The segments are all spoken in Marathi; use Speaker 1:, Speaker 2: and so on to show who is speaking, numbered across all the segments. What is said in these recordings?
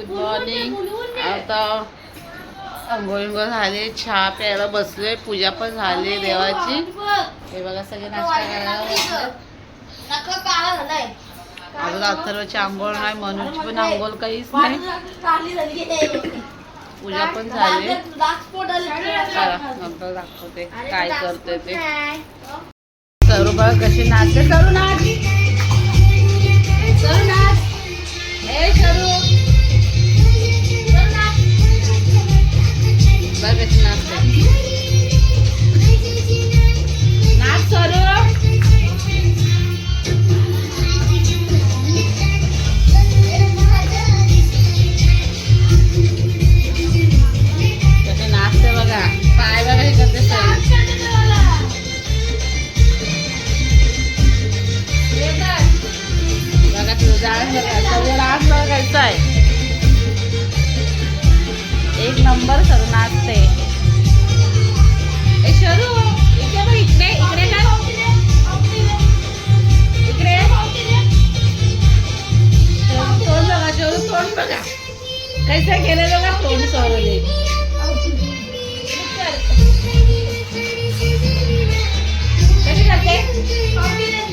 Speaker 1: गुड मॉर्निंग आता आंघोळ झाले चहा प्यायला बसलोय पूजा पण झाली देवाची. हे बघा सगळे नाश्ता करायला अजून अथर्वची आंघोळ नाही मनूची पण आंघोळ काहीच नाही. पूजा पण झाली. नंतर दाखवते काय करते ते. सरू बघा कशी नाश्ते करू ना बघा तुझं जाण बघा बघायचं आहे एक नंबर सर नाचते ए शरू इकडे इकडे इकडे ना इकडे शरू, तोंड बघा शरू तोंड बघा कैसा केलं बघा तोंड सोडले कशी करते?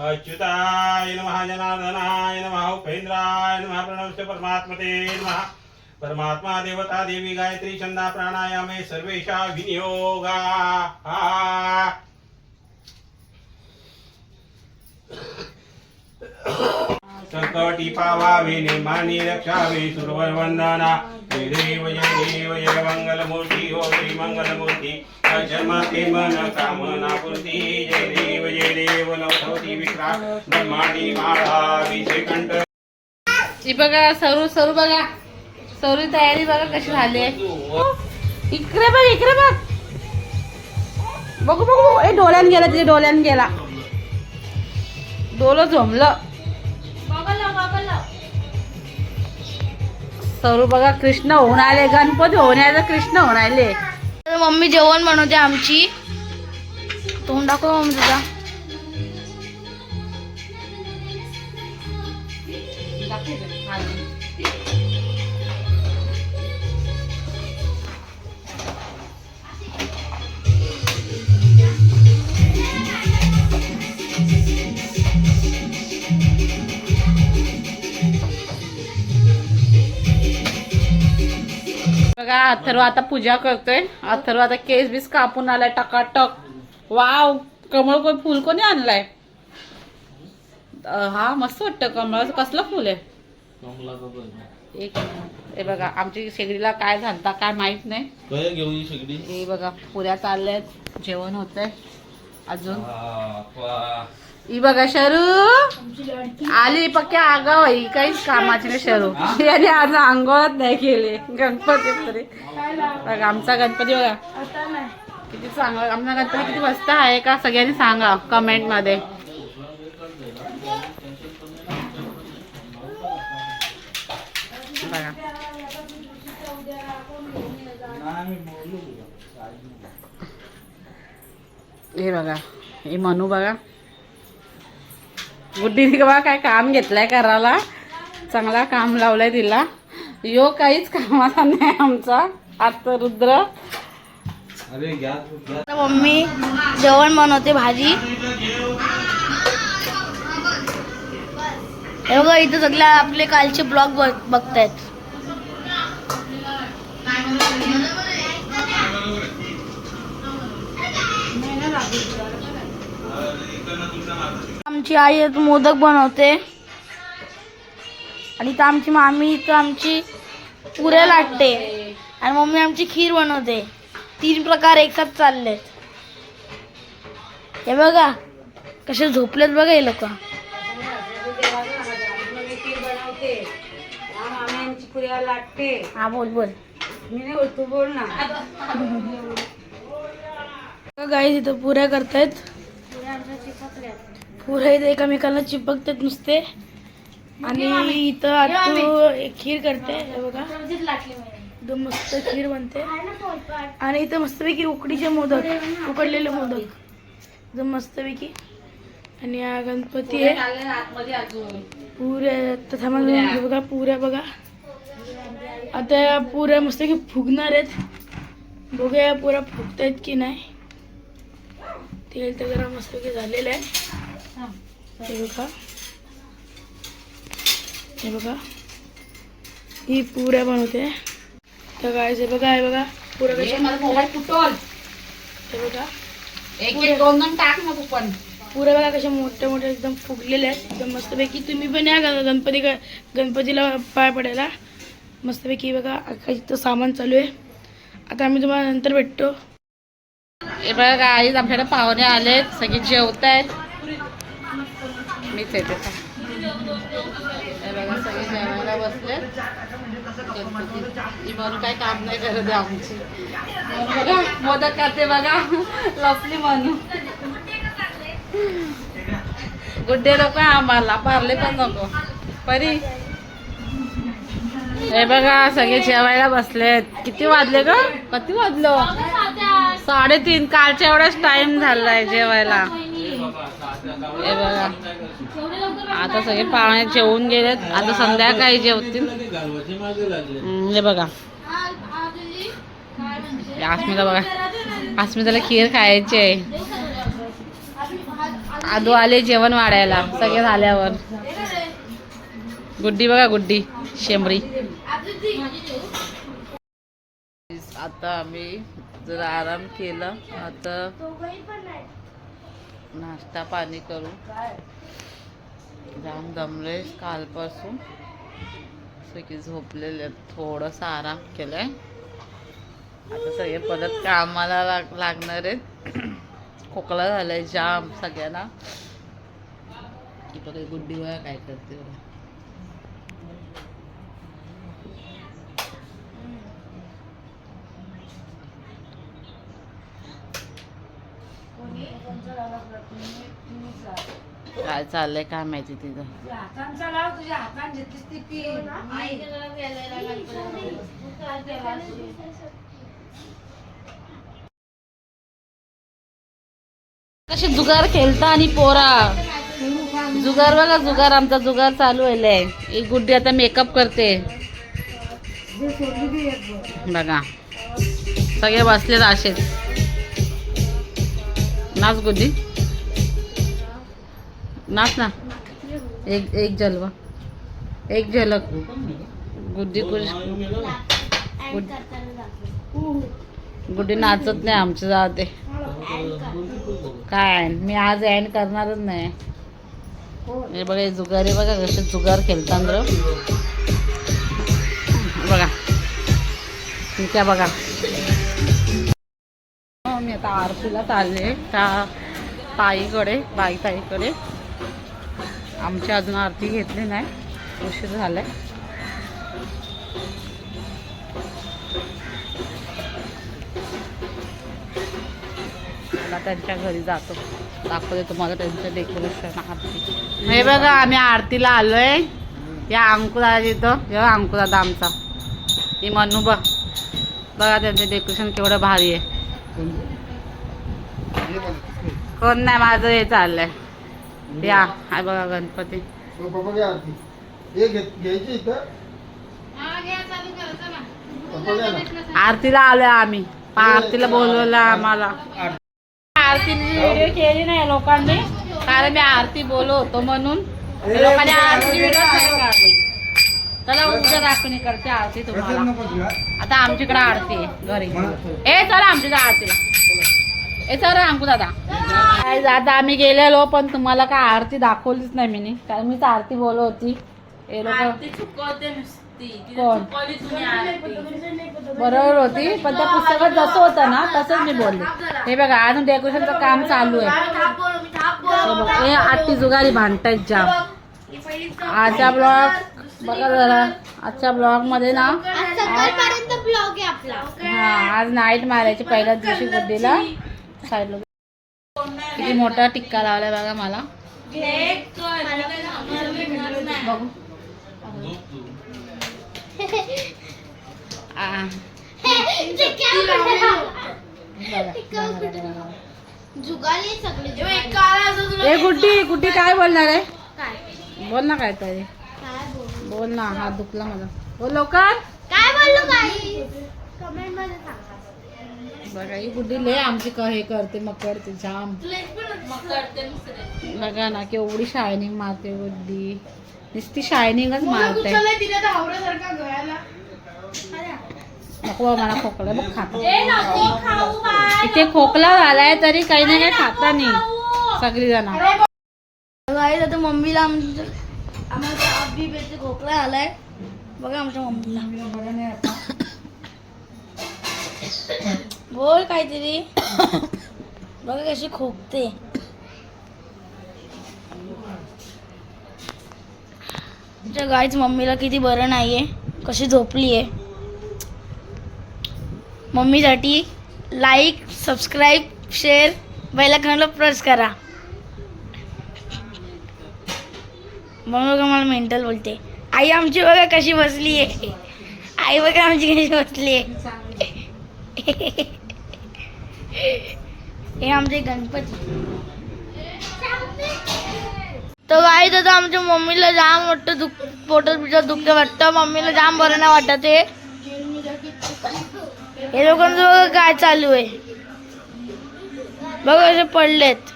Speaker 2: अच्युताय नमः जनार्दनाय नमः उपेन्द्राय नमः प्रणवस्य परमात्मते नमः। परमात्मा देवता देवी गायत्री छंदा प्राणायामे सर्वेषा विनियोगा। संकटी पावावे नेमानी रक्षावे सुरवर वंदना देव जय देव जय मंगलमूर्ती हो श्री मंगलमूर्ती जन्माते मन कामना पूर्ती जय देव जय देव नवधवती विक्रा ब्रह्मांडी माळा विषयकंठ
Speaker 1: ही बघा सरू सरू बघा. सरू तयारी बघा कशी झाली इकडे बघ इकडे बघ. बघू बघू बघू. ए डोळ्यान गेला तिथे डोळ्यान गेला. डोलं झोमलं. सरू बघा कृष्ण होऊन आले गणपती होऊन आले कृष्ण होऊन आले
Speaker 3: तर मम्मी जेवण बनवते आमची. तोंड दाखव मम्मी तुझा.
Speaker 1: बघा अथर्व आता पूजा करतोय. अथर्व आता केस बीस कापून आलाय टकाटक. वाव कमळ कोण फुल कोणी आणलाय? हा मस्त वाटतं कमळाचं. कसलं फुल आहे? एक हे बघा आमची शेगडीला काय झालता काय माहीत नाही.
Speaker 4: ही
Speaker 1: हे बघा पुऱ्या चालल्यात. जेवण होतंय. अजून? ही बघा शरू. आली पक्क्या आगाव ही काहीच कामाची नाही शरू. याने आज अंघोळच नाही केले. गणपती तरी. बघा आमचा गणपती बघा. किती चांगला आमचा गणपती किती मस्त आहे का सगळ्यांनी सांगा कमेंटमध्ये बघा. हे बघा हे मनू बघा. गुड्डीने बघा काय काम घेतलंय करायला. चांगला काम लावलंय तिला. यो काहीच कामाचा नाही आमचा. आता रुद्र.
Speaker 3: मम्मी जेवण बनवते भाजी. हे बघा इथं सगळे आपले कालचे ब्लॉग बघतायत. आमची आई मोदक बनवते. आणि इथं आमची मामी इथं आमची पुऱ्या लाटते. आणि मम्मी आमची खीर बनवते. तीन प्रकार एकसाथ चाललेत. हे बघा कसे झोपलेत बघा हे लोक. हा बोल बोल. गाईज इथं पुऱ्या करतायत. इथं एकमेकांना चिपकतात नुसते. आणि इथं आतू एक खीर करते हे बघा. एकदम मस्त खीर बनते. आणि इथं मस्तपैकी उकडीचे मोदक उकडलेले मोदक. एकदम मस्तपैकी. आणि हा गणपती आहे. पुऱ्या हे बघा पुऱ्या बघा. आता पुऱ्या मस्तपैकी फुगणार आहेत. बघूया या पुऱ्या फुगतायत की नाही. तेल तर जरा मस्तपैकी झालेलं आहे. हे बघा. हे बघा. ही पुऱ्या बनवते. तर काय हे बघा हे बघा. पुऱ्या कशा
Speaker 1: मोबाईल फुटल
Speaker 3: हे बघा.
Speaker 1: एक एक दोन दोन टाक ना पण.
Speaker 3: पुऱ्या बघा कशा मोठ्या मोठ्या एकदम फुगलेल्या आहेत. एकदम मस्तपैकी तुम्ही पण या गणपती गणपतीला पाय पडायला. मस्तपैकी बघा इथं सामान चालू आहे. आता आम्ही तुम्हाला नंतर भेटतो.
Speaker 1: हे बघा आई आमच्याकडे पाहुणे आलेत. सगळे जेवत आहेत मीच येते बघा सगळे जेवायला बसले. म्हणून काम नाही करत आहे आमची. बघा मोदक करते बघा. लपली म्हणून गुड्डे नको आहे आम्हाला. पारले पण नको. परी. हे बघा सगळे जेवायला बसलेत किती वाजले ग? किती वाजलो? साडेतीन. कालच्या एवढाच टाइम झालाय जेवायला. हे बघा. आता सगळे पाहुणे जेवून गेलेत. आता संध्याकाळी जेवतील.
Speaker 4: गालवाचे
Speaker 1: हे बघा. अस्मिता बघा. अस्मिताला खीर खायची आहे. आदू आले जेवण वाढायला. सगळे झाल्यावर. गुड्डी बघा गुड्डी. शेंबरी. आता आम्ही जरा आराम केला. आता नाश्ता पाणी करू. जाम दमले कालपासून. सगळे झोपलेले आहेत. थोडंसं आराम केलाय. आता सगळे परत कामाला लाग लागणार आहेत. खोकला झालाय जाम सगळ्यांना. की बघा गुड्डी वया काय करते बघा. काय चाललंय काय माहिती तिथं? कसे जुगार खेळता आणि पोरा. जुगार बघा जुगार आमचा जुगार चालू आहे एक गुड्डी आता मेकअप करते. बघा. सगळे बसलेत असेच. नाच गुड्डी. नाच ना. एक एक जलवा. एक झलक. गुड्डी गुड्डी नाचत नाही आमचं जाते. काय? मी आज अँड करणारच नाही. हे बघा हे जुगार आहे बघा कसे जुगार खेळतात बघा. ठीक आहे बघा. हो, मी आता आरतीला चालले. त्या ताईकडे बाई ताईकडे. आमची अजून आरती घेतली नाही. उशीर झालाय. मला त्यांच्या घरी जातो. दाखवते तुम्हाला त्यांचं डेकोरेशन आरती. हे बघा आम्ही आरतीला आलोय. या अंकुदादा इथं या अंकुदादा आमचा ही मनू बघ. बघा त्यांचं डेकोरेशन केवढं भारी आहे. कोण नाही माझं हे चाललंय. या हाय बघा गणपती.
Speaker 5: आरती. हे
Speaker 1: आरतीला आलोय आम्ही. आरतीला बोलवलं आम्हाला. आरतीने व्हिडिओ केली नाही लोकांनी. कारण मी आरती बोलवतो म्हणून. लोकांनी आरती व्हिडिओ नाही काढली. चला उद्या दाखवणी करते आरती तुम्हाला. आता आमच्याकडे आरती आहे घरी. ए चला आमच्या आरतीला. ए चला आमकू दादा. काय आता आम्ही गेलेलो पण तुम्हाला काय आरती दाखवलीच नाही मी कारण मीच आरती बोलव होती. हे लोक कोण? बरोबर होती पण त्या पुस्तकात जसं होतं ना तसंच मी बोलले. हे बघा अजून डेकोरेशनचं काम चालू आहे. हे हे आत्ती जुगारी भांडतायत जाम. आजचा ब्लॉग बघा जरा आजच्या ब्लॉगमध्ये ना
Speaker 3: सकाळपर्यंत ब्लॉग आहे आपला.
Speaker 1: हा आज नाईट मारायची पहिल्याच दिवशी गुड्डीला साईडला. किती मोठा टिक्का लावला बघा मला. बघू. ए गुड्डी गुड्डी काय बोलणार आहे? बोल ना काय तरी
Speaker 6: बोल
Speaker 1: ना हात दुखला माझा बोल लवकर.
Speaker 6: काय बोललो काही कमेंटमध्ये सांगा.
Speaker 1: बघा ही गुड्डी लय आमची क- हे करते मग करते जाम. बघा ना केवढी शायनिंग मारते गुड्डी नुसती शायनिंगच मारते. नको मला खोकला बघ खाता. इथे खोकला झालाय तरी काही ना काही खाता नाही. सगळी जण
Speaker 3: आता मम्मीला आमच्या आम्हाला अभी बेचे खोकला आलाय बघा आमच्या मम्मीला. बोल काहीतरी. बघा कशी खोकते. तुझ्या गायच मम्मीला किती बरं नाहीये. कशी झोपली आहे मम्मीसाठी लाईक सबस्क्राईब शेअर बैलाखंडला प्रेस करा. मग बघा मला मेंटल बोलते. आई आमची बघा कशी बसली आहे आई बघा आमची कशी बसली आहे हे आमचे गणपती. तर आई दादा आमच्या मम्मीला जाम वाटतं दुख पोटात पिठात दुखतं वाटतं. मम्मीला जाम बरं नाही वाटत हे. हे लोकांचं बघा काय चालू आहे. बघा असे पडलेत.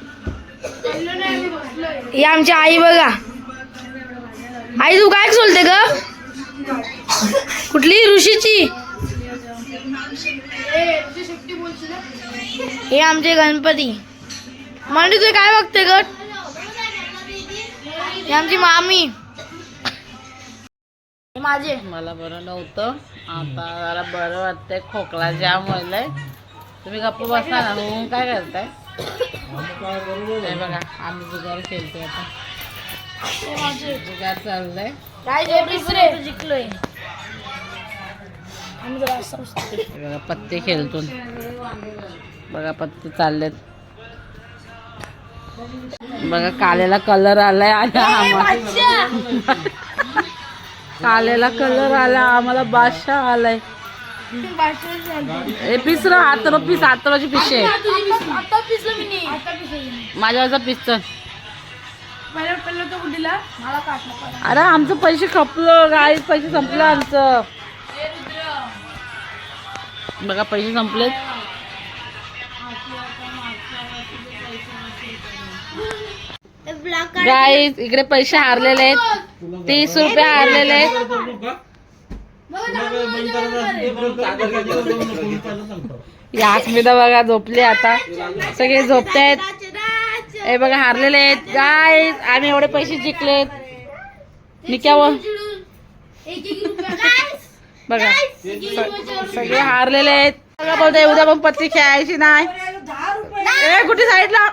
Speaker 3: हे आमची आई बघा. आई तू काय सोलते ग? कुठली ऋषीची? हे आमचे गणपती. म्हणजे तू काय बघते ग? हे आमची मामी. माझे.
Speaker 1: मला बरं नव्हतं. आता जरा बरं वाटतंय खोकला जाम व्हायलाय. तुम्ही गप्प बसा ना मग काय करताय? बघा आम्ही जुगार खेळतोय आता. जुगार चाललंय.
Speaker 3: काय जे तिसरे जिंकलोय आम्ही जरा
Speaker 1: पत्ते खेळतो बघा पत्ते चाललेत. बघा कालेला कलर आलाय आणि आम्हाला कालेला कलर आला आम्हाला बादशाह आलाय. ए पिसर हातरो पीस हातरोची पिशे
Speaker 3: आता पिसलं मी नाही आता पिसलं
Speaker 1: माझ्यावरचा पिसचं
Speaker 3: पहिला पहिला तो कुठला मला काटला
Speaker 1: अरे आमचं पैसे खपलं गाडी पैसे संपलं आमचं. बघा पैसे संपलेत. गाईज इकडे पैसे हारलेले आहेत. तीस रुपये हारलेले आहेत. यास्मिता बघा झोपले आता. सगळे झोपते आहेत. हे बघा हारलेले आहेत. गाईज आम्ही एवढे पैसे जिंकलेत निक्यावर बघा. सगळे हारलेले आहेत. बघा बोलते उद्या पण पत्ती खेळायची नाही. ए कुठे साईडला?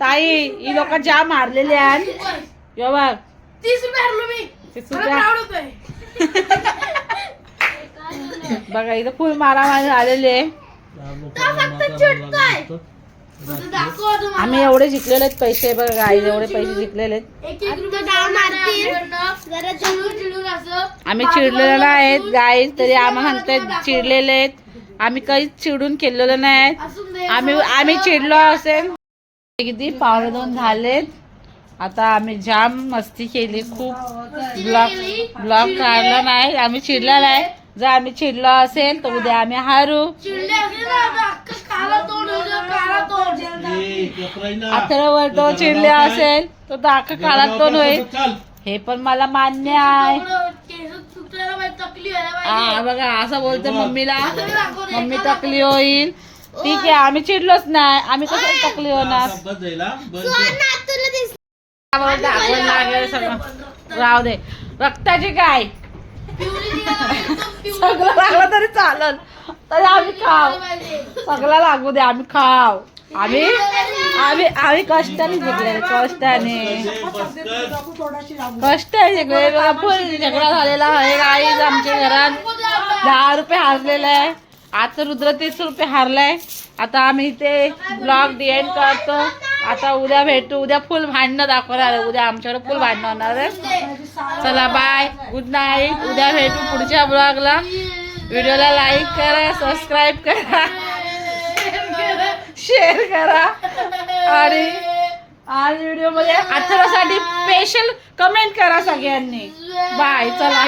Speaker 1: ताई ही लोक जाम हारलेले आहेत यो बघ.
Speaker 3: तीस रुपये हरलो मी.
Speaker 1: तीस
Speaker 3: मला
Speaker 1: रुपये.
Speaker 3: proud होतोय.
Speaker 1: बघा इथं फुल मारामारी आहे.
Speaker 3: तुम्हाला.
Speaker 1: आम्ही एवढे जिंकलेले आहेत पैसे बघा गाई एवढे पैसे जिंकलेले आहेत. आम्ही चिडलेले नाहीत गाई तरी आम्हाला सांगतायत चिडलेले आहेत. आम्ही काहीच चिडून केलेलं नाही. आम्ही आम्ही चिडलो असेल किती पावणे दोन झालेत. आता आम्ही जाम मस्ती केली. खूप ब्लॉक ब्लॉक काढला नाही. आम्ही चिडला नाही. जर आम्ही चिडलो असेल तर उद्या आम्ही हारू.
Speaker 3: चिडले असले ना आता? अख्खं काला तोंड होतं, काला तोंड.
Speaker 1: अथर्व तो चिडले असेल तर दाख काळात दोन होईल. हे पण मला मान्य आहे. हा बघा असं बोलते मम्मीला. मम्मी टकली होईल. ठीक आहे आम्ही चिडलोच नाही. आम्ही कसं टकली होणार? राहू दे. रक्ताची काय? सगळं लागलं तरी चालल. तरी आम्ही खाव. सगळं लागू दे आम्ही खाव आम्ही आम्ही आम्ही कष्टाने जिंकले कष्टाने. कष्टाने जिंकले. बघा फुल झगडा झालेला आहे आईच आमच्या घरात. दहा रुपये हारलेला आहे. आता रुद्र तीस रुपये हारलाय. आता आम्ही इथे ब्लॉग डिएंड करतो. आता उद्या भेटू. उद्या फुल भांडणं दाखवणार आहे. उद्या आमच्याकडे फुल भांडणं होणार आहे. चला बाय गुड नाईट उद्या भेटू पुढच्या ब्लॉगला व्हिडिओला लाईक करा सबस्क्राईब करा. शेअर करा. आणि आज व्हिडिओमध्ये अथर्वसाठी स्पेशल कमेंट करा सगळ्यांनी. बाय चला.